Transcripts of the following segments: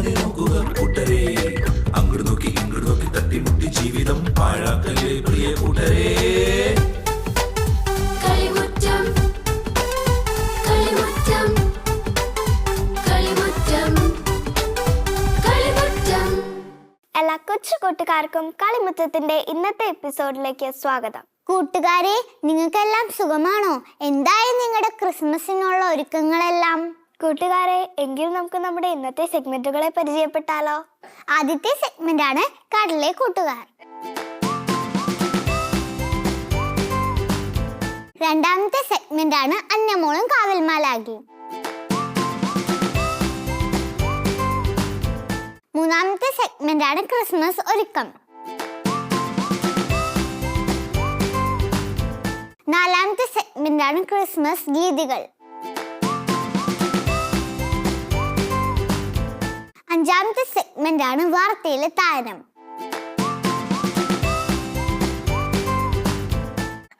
മാറി നോക്കുക കൂട്ടരെ. അങ്ങോട്ട് നോക്കി ഇങ്ങോട്ട് നോക്കി തട്ടിമുട്ടി ജീവിതം പാഴാക്കല്ലേ പ്രിയ കൂട്ടരെ. കളിമുറ്റം കളിമുറ്റം കളിമുറ്റം കളിമുറ്റം. എല്ലാ കൊച്ചു കൂട്ടുകാർക്കും കളിമുറ്റത്തിന്റെ ഇന്നത്തെ എപ്പിസോഡിലേക്ക് സ്വാഗതം. കൂട്ടുകാരെ നിങ്ങൾക്കെല്ലാം സുഖമാണോ? എന്തായി നിങ്ങളുടെ ക്രിസ്മസിനുള്ള ഒരുക്കങ്ങളെല്ലാം? കൂട്ടുകാരെ എങ്കിൽ നമുക്ക് നമ്മുടെ ഇന്നത്തെ സെഗ്മെന്റുകളെ പരിചയപ്പെട്ടാലോ? ആദ്യത്തെ സെഗ്മെന്റ് ആണ് കടലെ കൂട്ടുകാർ. രണ്ടാമത്തെ സെഗ്മെന്റ് ആണ് അന്നമോളും കാവൽമാലാകിയും മൂന്നാമത്തെ സെഗ്മെന്റ് ആണ് ക്രിസ്മസ് ഒരുക്കം. നാലാമത്തെ സെഗ്മെന്റ് ആണ് ക്രിസ്മസ് ഗീതികൾ അഞ്ചാമത്തെ സെഗ്മെന്റ് ആണ് വാർത്തയിലെ താരം.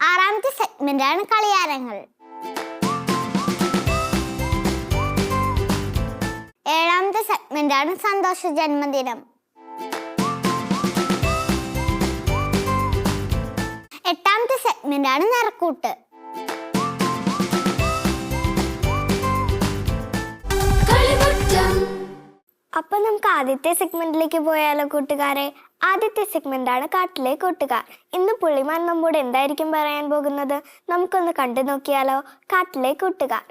ആറാമത്തെ സെഗ്മെന്റ് ആണ് കളിയാരങ്ങൾ. ഏഴാമത്തെ സെഗ്മെന്റ് ആണ് സന്തോഷ ജന്മദിനം. എട്ടാമത്തെ സെഗ്മെന്റ് ആണ് നിറക്കൂട്ട്. അപ്പൊ നമുക്ക് ആദ്യത്തെ സെഗ്മെന്റിലേക്ക് പോയാലോ കൂട്ടുകാരെ? ആദ്യത്തെ സെഗ്മെന്റ് ആണ് കാട്ടിലെ കൂട്ടുകാർ. ഇന്ന് പുള്ളിമാൻ നമ്മോട് എന്തായിരിക്കും പറയാൻ പോകുന്നത്? നമുക്കൊന്ന് കണ്ടു നോക്കിയാലോ കാട്ടിലെ കൂട്ടുകാർ.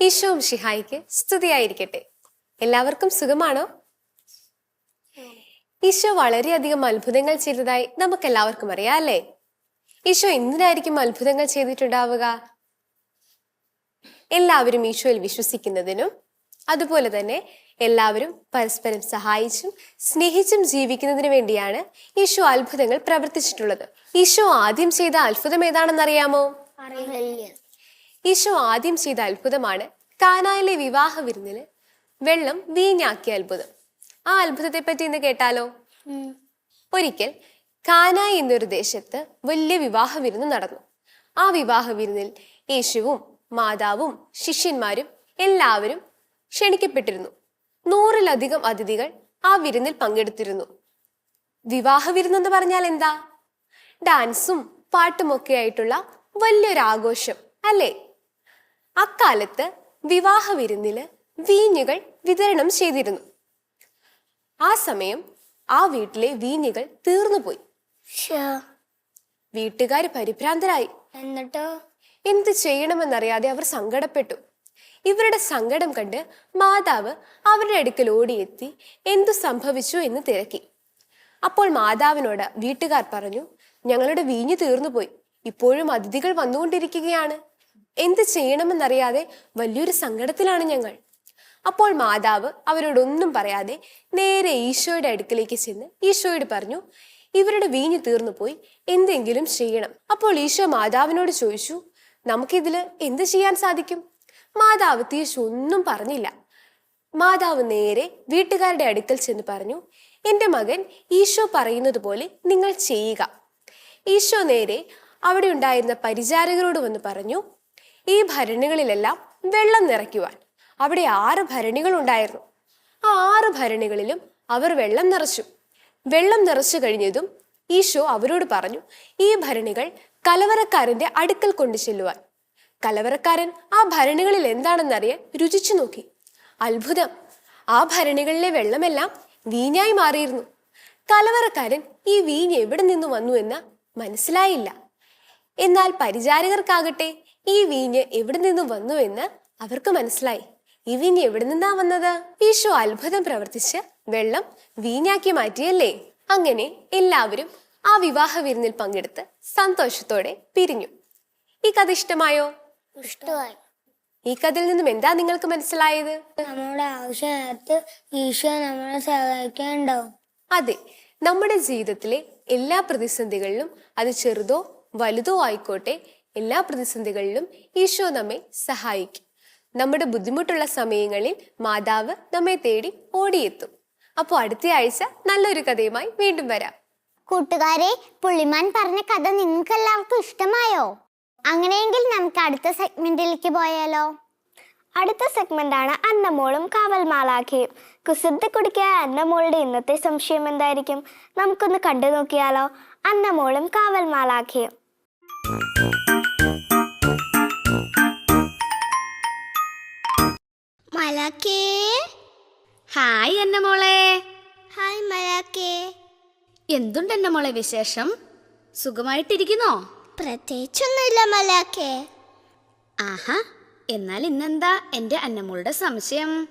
ഈശോം ഷിഹായിക്ക് സ്തുതിയായിരിക്കട്ടെ. എല്ലാവർക്കും സുഖമാണോ? ഈശോ വളരെയധികം അത്ഭുതങ്ങൾ ചെയ്തതായി നമുക്ക് എല്ലാവർക്കും അറിയാം അല്ലേ? ഈശോ എന്തിനായിരിക്കും അത്ഭുതങ്ങൾ ചെയ്തിട്ടുണ്ടാവുക? എല്ലാവരും ഈശോയിൽ വിശ്വസിക്കുന്നതിനും അതുപോലെ തന്നെ എല്ലാവരും പരസ്പരം സഹായിച്ചും സ്നേഹിച്ചും ജീവിക്കുന്നതിനു വേണ്ടിയാണ് ഈശോ അത്ഭുതങ്ങൾ പ്രവർത്തിച്ചിട്ടുള്ളത്. ഈശോ ആദ്യം ചെയ്ത അത്ഭുതം ഏതാണെന്നറിയാമോ? ഈശോ ആദ്യം ചെയ്ത അത്ഭുതമാണ് കാനായിലെ വിവാഹ വിരുന്നിന് വെള്ളം വീഞ്ഞാക്കിയ അത്ഭുതം. ആ അത്ഭുതത്തെ പറ്റി ഇന്ന് കേട്ടാലോ? ഒരിക്കൽ കാനായി എന്നൊരു ദേശത്ത് വലിയ വിവാഹ വിരുന്ന് നടന്നു. ആ വിവാഹ വിരുന്നിൽ യേശുവും മാതാവും ശിഷ്യന്മാരും എല്ലാവരും ക്ഷണിക്കപ്പെട്ടിരുന്നു. നൂറിലധികം അതിഥികൾ ആ വിരുന്നിൽ പങ്കെടുത്തിരുന്നു. വിവാഹ വിരുന്നെന്ന് പറഞ്ഞാൽ എന്താ? ഡാൻസും പാട്ടുമൊക്കെ ആയിട്ടുള്ള വലിയൊരു ആഘോഷം അല്ലേ? അക്കാലത്ത് വിവാഹ വിരുന്നിൽ വീഞ്ഞുകൾ വിതരണം ചെയ്തിരുന്നു. ആ സമയം ആ വീട്ടിലെ വീഞ്ഞുകൾ തീർന്നുപോയി. വീട്ടുകാർ പരിഭ്രാന്തരായി. എന്നിട്ടോ? എന്ത് ചെയ്യണമെന്നറിയാതെ അവർ സങ്കടപ്പെട്ടു. ഇവരുടെ സങ്കടം കണ്ട് മാതാവ് അവരുടെ അടുക്കൽ ഓടിയെത്തി എന്തു സംഭവിച്ചു എന്ന് തിരക്കി. അപ്പോൾ മാതാവിനോട് വീട്ടുകാർ പറഞ്ഞു ഞങ്ങളുടെ വീഞ്ഞു തീർന്നുപോയി. ഇപ്പോഴും അതിഥികൾ വന്നുകൊണ്ടിരിക്കുകയാണ്. എന്ത് ചെയ്യണമെന്നറിയാതെ വലിയൊരു സങ്കടത്തിലാണ് ഞങ്ങൾ. അപ്പോൾ മാതാവ് അവരോടൊന്നും പറയാതെ നേരെ ഈശോയുടെ അടുക്കലേക്ക് ചെന്ന് ഈശോയോട് പറഞ്ഞു ഇവരുടെ വീഞ്ഞു തീർന്നുപോയി. എന്തെങ്കിലും ചെയ്യണം. അപ്പോൾ ഈശോ മാതാവിനോട് ചോദിച്ചു നമുക്കിതിൽ എന്ത് ചെയ്യാൻ സാധിക്കും? മാതാവ് ഒന്നും പറഞ്ഞില്ല. മാതാവ് നേരെ വീട്ടുകാരുടെ അടുക്കൽ ചെന്ന് പറഞ്ഞു എന്റെ മകൻ ഈശോ പറയുന്നത് പോലെ നിങ്ങൾ ചെയ്യുക. ഈശോ നേരെ അവിടെ ഉണ്ടായിരുന്ന പരിചാരകരോട് വന്ന് പറഞ്ഞു ഈ ഭരണികളിലെല്ലാം വെള്ളം നിറയ്ക്കുവാൻ. അവിടെ ആറ് ഭരണികൾ ഉണ്ടായിരുന്നു ആ ആറ് ഭരണികളിലും അവർ വെള്ളം നിറച്ചു. വെള്ളം നിറച്ചു കഴിഞ്ഞതും ഈശോ അവരോട് പറഞ്ഞു ഈ ഭരണികൾ കലവറക്കാരന്റെ അടുക്കൽ കൊണ്ടു ചെല്ലുവാൻ. കലവറക്കാരൻ ആ ഭരണികളിൽ എന്താണെന്നറിയാൻ രുചിച്ചു നോക്കി. അത്ഭുതം. ആ ഭരണികളിലെ വെള്ളമെല്ലാം വീഞ്ഞായി മാറിയിരുന്നു. കലവറക്കാരൻ ഈ വീഞ്ഞ് എവിടെ നിന്ന് വന്നു എന്ന് മനസ്സിലായില്ല. എന്നാൽ പരിചാരകർക്കാകട്ടെ ഈ വീഞ്ഞ് എവിടെ നിന്ന് വന്നു എന്ന് അവർക്ക് മനസ്സിലായി. ഈ വീഞ്ഞ് എവിടെ നിന്നാ വന്നത്? ഈശോ അത്ഭുതം പ്രവർത്തിച്ച് വെള്ളം വീഞ്ഞാക്കി മാറ്റിയല്ലേ? അങ്ങനെ എല്ലാവരും ആ വിവാഹ വിരുന്നിൽ പങ്കെടുത്ത് സന്തോഷത്തോടെ പിരിഞ്ഞു. ഈ കഥ ഇഷ്ടമായോ? ഇഷ്ടമായി. ഈ കഥയിൽ നിന്നും എന്താ നിങ്ങൾക്ക് മനസ്സിലായത്? നമ്മുടെ ആവശ്യത്ത് ഈശോ നമ്മളെ സഹായിക്കാനുണ്ടാവും. അതെ നമ്മുടെ ജീവിതത്തിലെ എല്ലാ പ്രതിസന്ധികളിലും അത് ചെറുതോ വലുതോ ആയിക്കോട്ടെ എല്ലാ പ്രതിസന്ധികളിലും ഈശോ നമ്മെ സഹായിക്കും. നമ്മുടെ ബുദ്ധിമുട്ടുള്ള സമയങ്ങളിൽ മാതാവ് നമ്മെ തേടി ഓടിയെത്തും. അപ്പോൾ അടുത്ത ആഴ്ച നല്ലൊരു കഥയുമായി വീണ്ടും വരാം. കൂട്ടുകാരെ പുള്ളിമാൻ പറഞ്ഞ കഥ നിങ്ങൾക്ക് എല്ലാവർക്കും ഇഷ്ടമായോ? അങ്ങനെയെങ്കിൽ നമുക്ക് അടുത്ത സെഗ്മെന്റിലേക്ക് പോയാലോ? അടുത്ത സെഗ്മെന്റ് ആണ് അന്നമോളും കാവൽ മാലാഖയും കുസൃതി കുടിക്കുക അന്നമോളുടെ ഇന്നത്തെ സംശയം എന്തായിരിക്കും? നമുക്കൊന്ന് കണ്ടു നോക്കിയാലോ. അന്നമോളും കാവൽ മാലാഖയും മലാക്കേ ഹായ് എന്നെ മോളെ ഹായ് മലാക്കേ എന്തുണ്ട് എന്റെ മോളെ വിശേഷം? സുഖമായിട്ടിരിക്കുന്നോ? പ്രത്യേകിച്ചൊന്നുമില്ല മലാക്കേ ആഹാ എന്നാൽ ഇന്നെന്താ എന്റെ അന്നമോളുടെ സംശയം?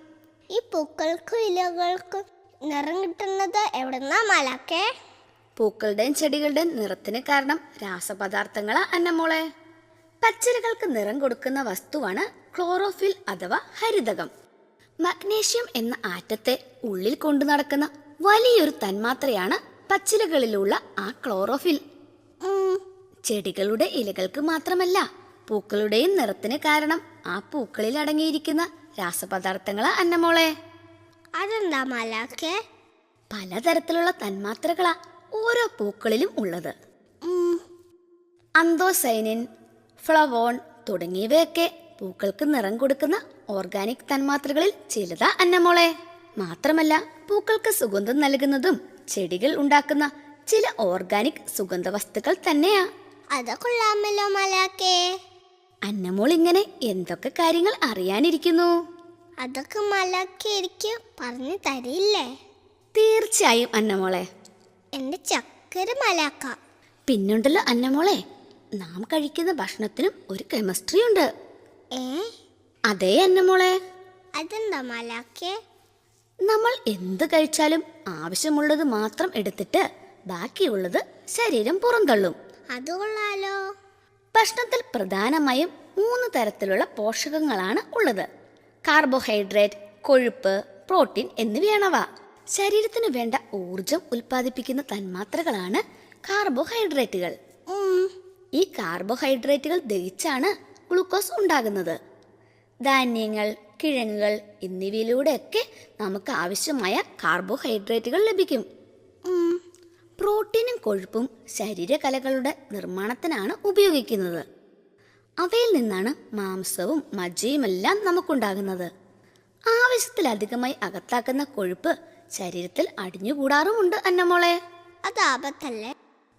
ഈ പൂക്കൾക്കും ഇലകൾക്കും നിറം കിട്ടുന്നത് എവിടെന്നാ മലാക്കേ പൂക്കളുടെയും ചെടികളുടെയും നിറത്തിന് കാരണം രാസപദാർത്ഥങ്ങളാ അന്നമോളെ. പച്ചിലകൾക്ക് നിറം കൊടുക്കുന്ന വസ്തുവാണ് ക്ലോറോഫിൽ അഥവാ ഹരിതകം. മഗ്നീഷ്യം എന്ന ആറ്റത്തെ ഉള്ളിൽ കൊണ്ടു നടക്കുന്ന വലിയൊരു തന്മാത്രയാണ് പച്ചിലകളിലുള്ള ആ ക്ലോറോഫിൽ. ചെടികളുടെ ഇലകൾക്ക് മാത്രമല്ല പൂക്കളുടെയും നിറത്തിന് കാരണം ആ പൂക്കളിൽ അടങ്ങിയിരിക്കുന്ന രാസപദാർത്ഥങ്ങളാ അന്നമോളെ. അതെന്താ മലാക്കേ പലതരത്തിലുള്ള തന്മാത്രകളാ ഓരോ പൂക്കളിലും ഉള്ളത്. അന്തോസൈനിൻ ഫ്ലവോൺ തുടങ്ങിയവയൊക്കെ പൂക്കൾക്ക് നിറം കൊടുക്കുന്ന ഓർഗാനിക് തന്മാത്രകളിൽ ചിലതാ അന്നമോളെ. മാത്രമല്ല പൂക്കൾക്ക് സുഗന്ധം നൽകുന്നതും ചെടികൾ ഉണ്ടാക്കുന്ന ചില ഓർഗാനിക് സുഗന്ധ വസ്തുക്കൾ തന്നെയാ. അത് കൊള്ളാമല്ലോ മലാക്കേ അന്നമോൾ ഇങ്ങനെ എന്തൊക്കെ കാര്യങ്ങൾ അറിയാനിരിക്കുന്നു? അതൊക്കെ മലാക്കേ എനിക്ക് പറഞ്ഞു തരില്ലേ? തീർച്ചയായും അന്നമോളെ. എന്റെ ചക്കര മലാക്ക പിന്നുണ്ടല്ലോ അന്നമോളെ. നാം കഴിക്കുന്ന ഭക്ഷണത്തിനും ഒരു കെമിസ്ട്രി ഉണ്ട്. ഏ? അതേ അന്നമോളെ. അതെന്താ മലാക്കേ നമ്മൾ എന്ത് കഴിച്ചാലും ആവശ്യമുള്ളത് മാത്രം എടുത്തിട്ട് ബാക്കിയുള്ളത് ശരീരം പുറന്തള്ളും. അതുകൊള്ളാലോ ഭക്ഷണത്തിൽ പ്രധാനമായും മൂന്ന് തരത്തിലുള്ള പോഷകങ്ങളാണ് ഉള്ളത്. കാർബോഹൈഡ്രേറ്റ് കൊഴുപ്പ് പ്രോട്ടീൻ എന്നിവയാണവ. ശരീരത്തിന് വേണ്ട ഊർജം ഉൽപ്പാദിപ്പിക്കുന്ന തന്മാത്രകളാണ് കാർബോഹൈഡ്രേറ്റുകൾ. ഈ കാർബോഹൈഡ്രേറ്റുകൾ ദഹിച്ചാണ് ഗ്ലൂക്കോസ് ഉണ്ടാകുന്നത്. ധാന്യങ്ങൾ കിഴങ്ങുകൾ എന്നിവയിലൂടെയൊക്കെ നമുക്ക് ആവശ്യമായ കാർബോഹൈഡ്രേറ്റുകൾ ലഭിക്കും. പ്രോട്ടീനും കൊഴുപ്പും ശരീരകലകളുടെ നിർമ്മാണത്തിനാണ് ഉപയോഗിക്കുന്നത്. അവയിൽ നിന്നാണ് മാംസവും മജ്ജയുമെല്ലാം നമുക്കുണ്ടാകുന്നത്. ആവശ്യത്തിലധികമായി അകത്താക്കുന്ന കൊഴുപ്പ് ശരീരത്തിൽ അടിഞ്ഞുകൂടാറുമുണ്ട് അന്നമോളെ. അത് ആപത്തല്ലേ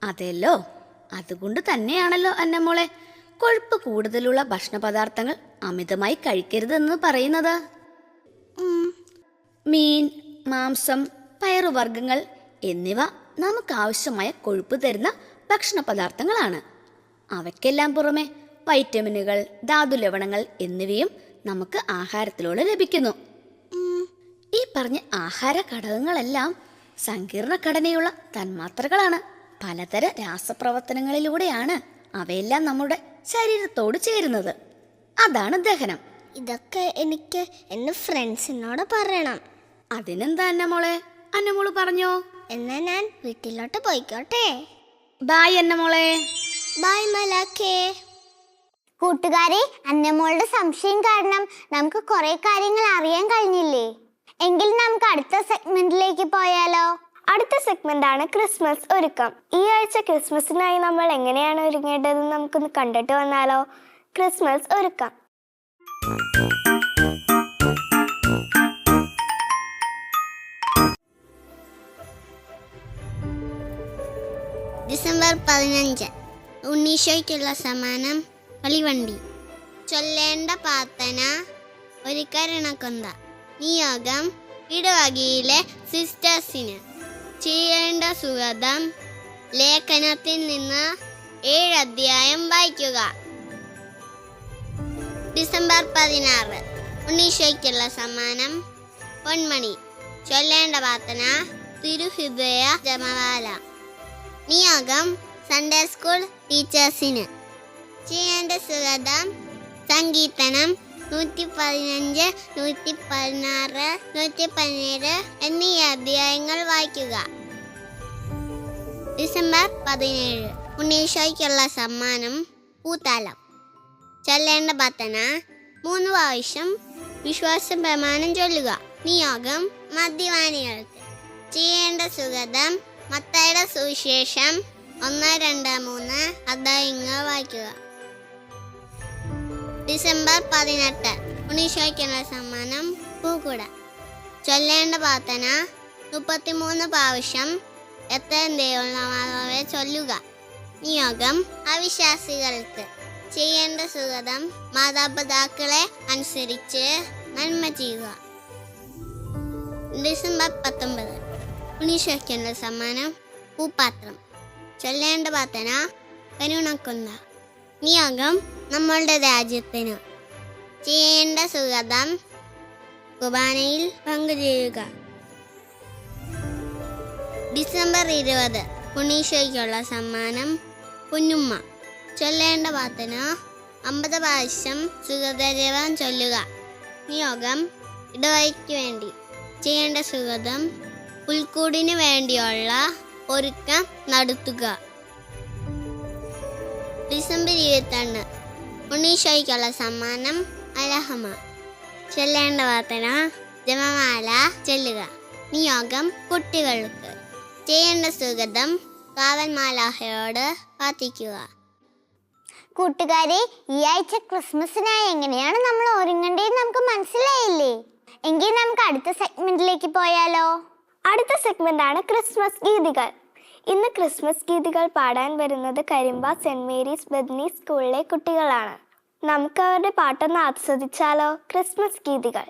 അതെല്ലോ അതുകൊണ്ട് തന്നെയാണല്ലോ അന്നമോളെ. കൊഴുപ്പ് കൂടുതലുള്ള ഭക്ഷണ പദാർത്ഥങ്ങൾ അമിതമായി കഴിക്കരുതെന്ന് പറയുന്നത്. മീൻ മാംസം പയറുവർഗങ്ങൾ എന്നിവ നമുക്ക് ആവശ്യമായ കൊഴുപ്പ് തരുന്ന ഭക്ഷണ പദാർത്ഥങ്ങളാണ് അവയ്ക്കെല്ലാം പുറമെ വൈറ്റമിനുകൾ ധാതുലവണങ്ങൾ എന്നിവയും നമുക്ക് ആഹാരത്തിലൂടെ ലഭിക്കുന്നു. ഈ പറഞ്ഞ ആഹാര ഘടകങ്ങളെല്ലാം സങ്കീർണ ഘടനയുള്ള തന്മാത്രകളാണ്. പലതര രാസപ്രവർത്തനങ്ങളിലൂടെയാണ് അവയെല്ലാം നമ്മുടെ ശരീരത്തോട് ചേരുന്നത്. അതാണ് ദഹനം. ഇതൊക്കെ എനിക്ക് എന്റെ ഫ്രണ്ട്സിനോട് പറയണം. അതിനെന്താ അന്നമോളെ? അന്നമോൾ പറഞ്ഞോ? എന്നാ ഞാൻ വീട്ടിലോട്ട് പോയിക്കോട്ടെ. ബായ് അന്നമോളെ. ബായ് മലാക്കേ കൂട്ടുകാരെ അന്നമോളുടെ സംശയം കാരണം നമുക്ക് കുറെ കാര്യങ്ങൾ അറിയാൻ കഴിഞ്ഞില്ലേ? എങ്കിൽ നമുക്ക് അടുത്ത സെഗ്മെന്റിലേക്ക് പോയാലോ? അടുത്ത സെഗ്മെന്റ് ആണ് ക്രിസ്മസ് ഒരുക്കം. ഈ ആഴ്ച ക്രിസ്മസിനായി നമ്മൾ എങ്ങനെയാണ് ഒരുങ്ങേണ്ടതെന്ന് നമുക്കൊന്ന് കണ്ടിട്ട് വന്നാലോ? ക്രിസ്മസ് ഒരുക്കം. ഡിസംബർ പതിനഞ്ച്. ഉണ്ണീശോയ്ക്കുള്ള സമ്മാനം കളിവണ്ടി ചൊല്ലേണ്ട പ്രാർത്ഥന ഒരു നിയോഗം ഇടവകയിലെ സിസ്റ്റേഴ്സിന്. ചെയ്യേണ്ട സുഗതം ലേഖനത്തിൽ നിന്ന് ഏഴ് അധ്യായം വായിക്കുക. ഡിസംബർ പതിനാറ്. ഉണ്ണീശോയ്ക്കുള്ള സമ്മാനം. പൊന്മണി. ചൊല്ലേണ്ട പ്രാർത്ഥന. തിരുഹൃദയ ജമവാല. നിയോഗം സൺഡേ സ്കൂൾ ടീച്ചേഴ്സിന് ചെയ്യേണ്ട സുഗതം സംഗീതനം നൂറ്റി പതിനഞ്ച് നൂറ്റി പതിനാറ് നൂറ്റി പതിനേഴ് എന്നീ അധ്യായങ്ങൾ വായിക്കുക. ഡിസംബർ പതിനേഴ്. ഉണ്ണീശോയ്ക്കുള്ള സമ്മാനം പൂത്താലം ചൊല്ലേണ്ട പത്തന മൂന്ന് പ്രാവശ്യം വിശ്വാസ പ്രമാണം ചൊല്ലുക. നിയോഗം മദ്യപാനികൾക്ക് ചെയ്യേണ്ട സുഗതം മത്തയുടെ സുവിശേഷം ഒന്ന് രണ്ട് മൂന്ന് അധ്യായങ്ങൾ വായിക്കുക. ഡിസംബർ പതിനെട്ട്. ഉണീശോയ്ക്കുള്ള സമ്മാനം പൂക്കുട. ചൊല്ലേണ്ട പ്രാർത്ഥന മുപ്പത്തിമൂന്ന് പ്രാവശ്യം എത്രയും ദൈവമുള്ള ചൊല്ലുക. നിയോഗം അവിശ്വാസികൾക്ക് ചെയ്യേണ്ട സുഗതം മാതാപിതാക്കളെ അനുസരിച്ച് നന്മ ചെയ്യുക. ഡിസംബർ പത്തൊമ്പത്. ഉണീശോയ്ക്കുള്ള സമ്മാനം പൂപ്പാത്രം. ചൊല്ലേണ്ട പ്രാർത്ഥന കരുണക്കുന്ന. നിയോഗം നമ്മളുടെ രാജ്യത്തിന് ചെയ്യേണ്ട സുഗതം കുബാനയിൽ പങ്കുചേരുക. ഡിസംബർ ഇരുപത് പുണീശോയ്ക്കുള്ള സമ്മാനം കുഞ്ഞുമ്മ. ചൊല്ലേണ്ട പാത്തിന് അമ്പത് പ്രാവശ്യം സുഗതജപം ചൊല്ലുക. നിയോഗം ഇടവഴിക്ക് വേണ്ടി. ചെയ്യേണ്ട സുഗതം പുൽക്കൂടിന് വേണ്ടിയുള്ള ഒരുക്കം നടത്തുക. ഡിസംബർ ഇരുപത്തൊന്ന് ഉണ്ണീശോയ്ക്കുള്ള സമ്മാനം അലഹമ ചൊല്ലേണ്ട വാർത്തന ജപമാല ചൊല്ലുക. നിയോഗം കുട്ടികൾക്ക്. ചെയ്യേണ്ട സുഗതം കാവൽ മാലാഹയോട് പ്രാർത്ഥിക്കുക. കൂട്ടുകാരെ ഈ ആഴ്ച ക്രിസ്മസിനായി എങ്ങനെയാണ് നമ്മൾ ഒരുങ്ങേണ്ടത് നമുക്ക് മനസ്സിലായില്ലേ? എങ്കിൽ നമുക്ക് അടുത്ത സെഗ്മെന്റിലേക്ക് പോയാലോ. അടുത്ത സെഗ്മെന്റ് ആണ് ക്രിസ്മസ് ഗീതികൾ. ഇന്ന് ക്രിസ്മസ് ഗീതികൾ പാടാൻ വരുന്നത് കരിമ്പ സെന്റ് മേരീസ് ബദ്നി സ്കൂളിലെ കുട്ടികളാണ്. നമുക്ക് അവരുടെ പാട്ടൊന്ന് ആസ്വദിച്ചാലോ ക്രിസ്മസ് ഗീതികൾ?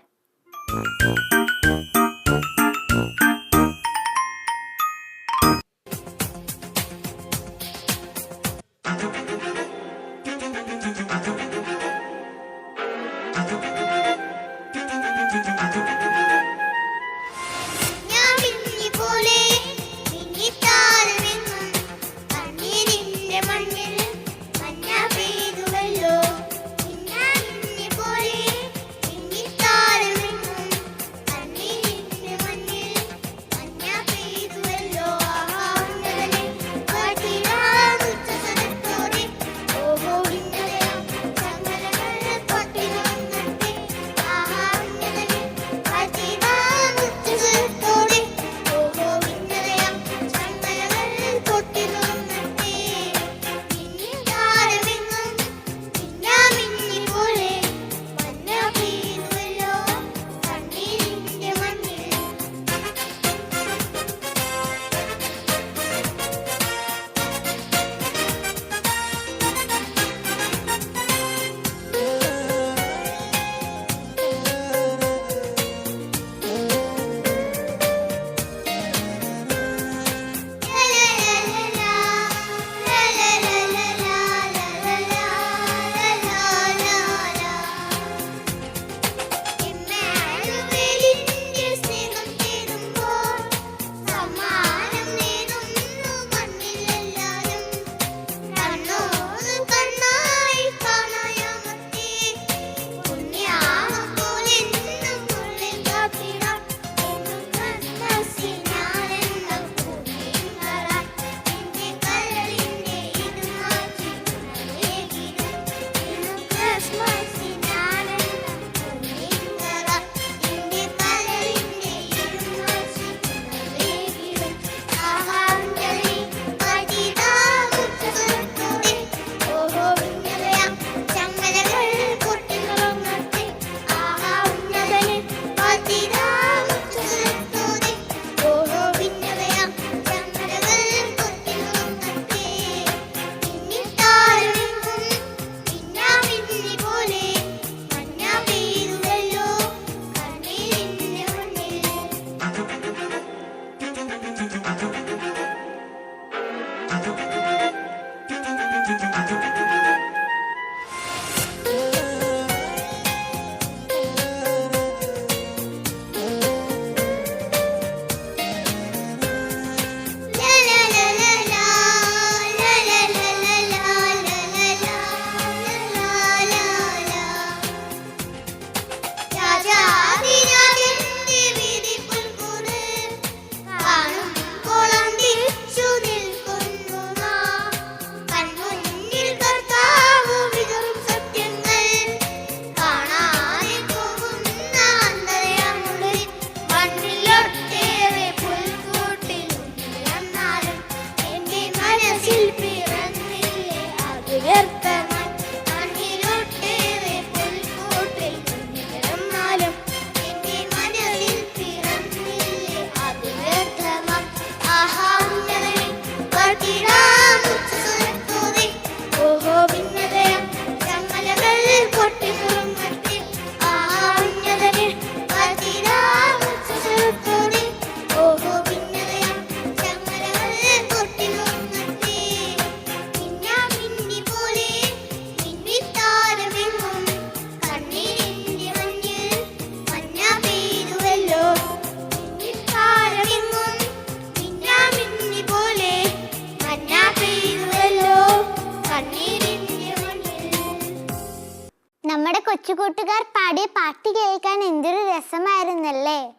കൂട്ടുകാർ പാടിയ പാട്ട് കേൾക്കാൻ എന്തൊരു രസമായിരുന്നല്ലേ?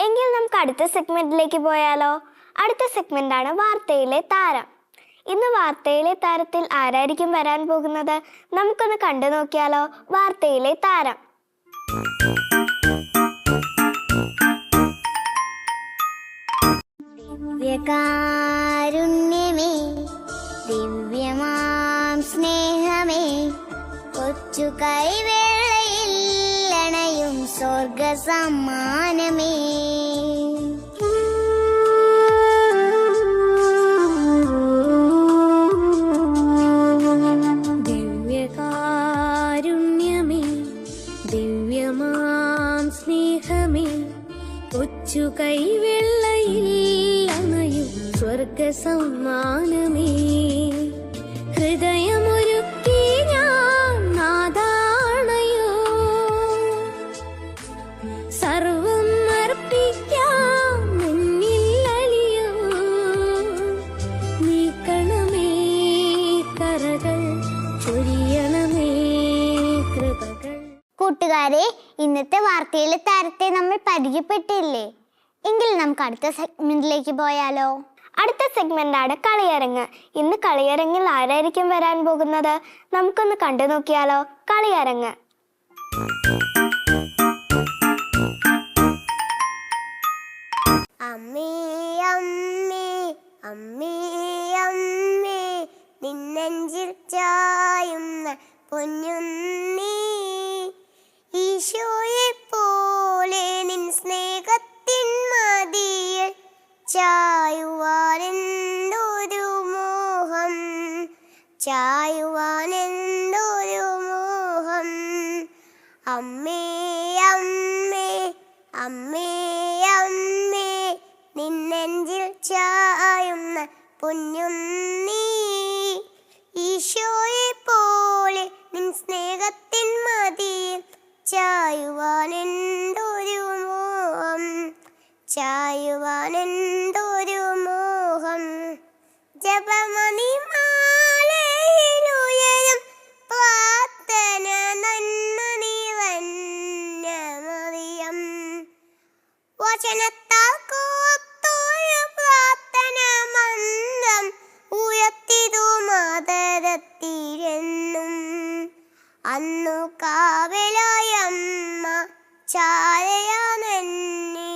എങ്കിൽ നമുക്ക് അടുത്ത സെഗ്മെന്റിലേക്ക് പോയാലോ? അടുത്ത സെഗ്മെന്റ് ആണ് വാർത്തയിലെ താരം. ഇന്ന് വാർത്തയിലെ താരത്തിൽ ആരായിരിക്കും വരാൻ പോകുന്നത്? നമുക്കൊന്ന് കണ്ടു നോക്കിയാലോ വാർത്തയിലെ താരം. ദിവ്യകാരുണ്യമേ ദിവ്യമാം സ്നേഹമേ കൊച്ചു കൈവേളയിൽ അണയും നമ്മൾ പരിചയപ്പെട്ടില്ലേ? എങ്കിൽ നമുക്ക് അടുത്ത സെഗ്മെന്റിലേക്ക് പോയാലോ. അടുത്ത സെഗ്മെന്റ് ആണ് കളിയരങ്ങ്. ഇന്ന് കളിയരങ്ങിൽ ആരായിരിക്കും വരാൻ പോകുന്നത്? നമുക്കൊന്ന് കണ്ടു നോക്കിയാലോ. കളിയരങ്ങ്. അമ്മേ അമ്മേ അമ്മേ അമ്മേ ഈശോയെ പോലെ ചായുവാനെന്തൊരു മോഹം? ചായുവാനെന്തൊരു മോഹം? അമ്മേ അമ്മേ അമ്മേ അമ്മേ നിന്നെഞ്ചിൽ ചായുന്ന പൊന്നുന്നീ ഈശോയെ പോലെ നിൻ സ്നേഹത്തിൻ മതിയിൽ ചായുവാനെന്തൊരു മോഹം? ചായുവാനെന്തൊരു അന്നു കാവലായമ്മ ചാരയാനെന്നെ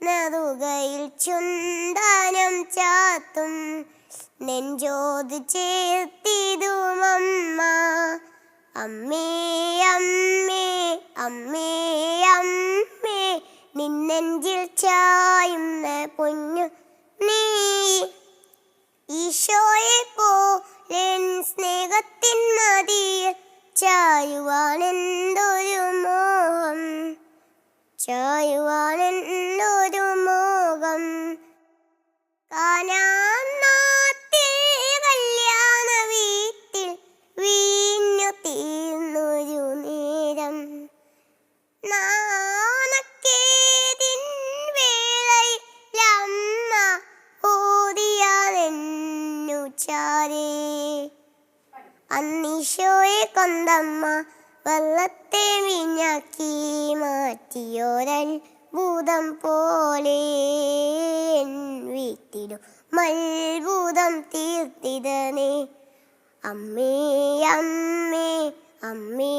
നറുകയിൽ ചുണ്ടാനം ചാത്തും നെഞ്ചോത് ചേർത്തിതുമമ്മ അമ്മേ. അമ്മേ അമ്മേ അമ്മേ നിന്നെഞ്ചിൽ ചായുന്ന പൊന്നു നീ. ഈശോയെ പോ സ്നേഹത്തിൻ മതിയിൽ ചായുവാനെന്തൊരു മോഹം? ചായുവാനെന്തൊരു മോഹം? കാനാനാത്തിൽ അമ്മേ അമ്മേ അമ്മേ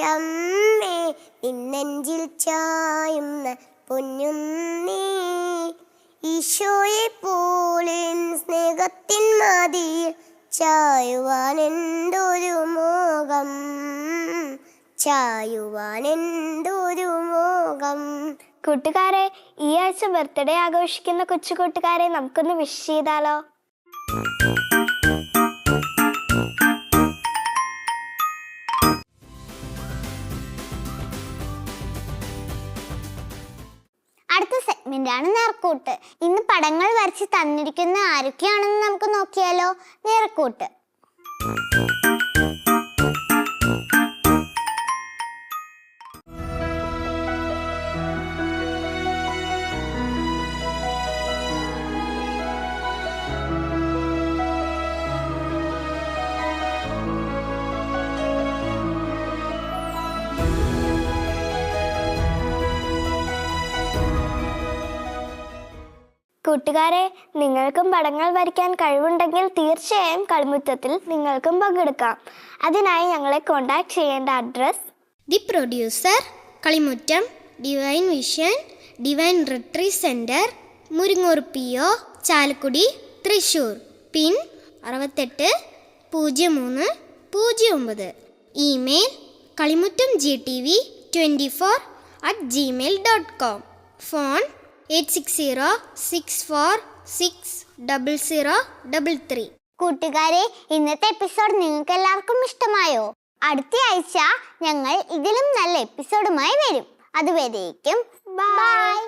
അമ്മേ നിന്നെഞ്ചിൽ ചായുന്ന പൊന്നുണ്ണി ഈശോയെ പോലെ സ്നേഹത്തിൻ മതിയിൽ മോഹം. ചായുവാൻ എന്തൊരു മോഹം. കൂട്ടുകാരെ ഈ ആഴ്ച ബർത്ത്ഡേ ആഘോഷിക്കുന്ന കൊച്ചു കൂട്ടുകാരെ നമുക്കൊന്ന് വിഷ് ചെയ്താലോ? അടുത്ത സെഗ്മെന്റ് നേർക്കൂട്ട്. ഇന്ന് പടങ്ങൾ വരച്ച് തന്നിരിക്കുന്ന ആരൊക്കെയാണെന്ന് നമുക്ക് നോക്കിയാലോ? നേർക്കൂട്ട്. കൂട്ടുകാരെ നിങ്ങൾക്കും പടങ്ങൾ വരയ്ക്കാൻ കഴിവുണ്ടെങ്കിൽ തീർച്ചയായും കളിമുറ്റത്തിൽ നിങ്ങൾക്കും പങ്കെടുക്കാം. അതിനായി ഞങ്ങളെ കോൺടാക്ട് ചെയ്യേണ്ട address the producer Kalimuttam divine vision divine retreat center Muringoor P O Chalakudy Thrissur. Pin അറുപത്തെട്ട് പൂജ്യം മൂന്ന് പൂജ്യം ഒമ്പത്. Email Kalimuttam G T V twenty four at Gmail dot com phone eight six zero six four six double zero double three. കൂട്ടുകാരെ ഇന്നത്തെ episode നിങ്ങൾക്ക് എല്ലാവർക്കും ഇഷ്ടമായോ? അടുത്ത ആഴ്ച ഞങ്ങൾ ഇതിലും നല്ല എപ്പിസോഡുമായി വരും. അതുവരേക്കും ബൈ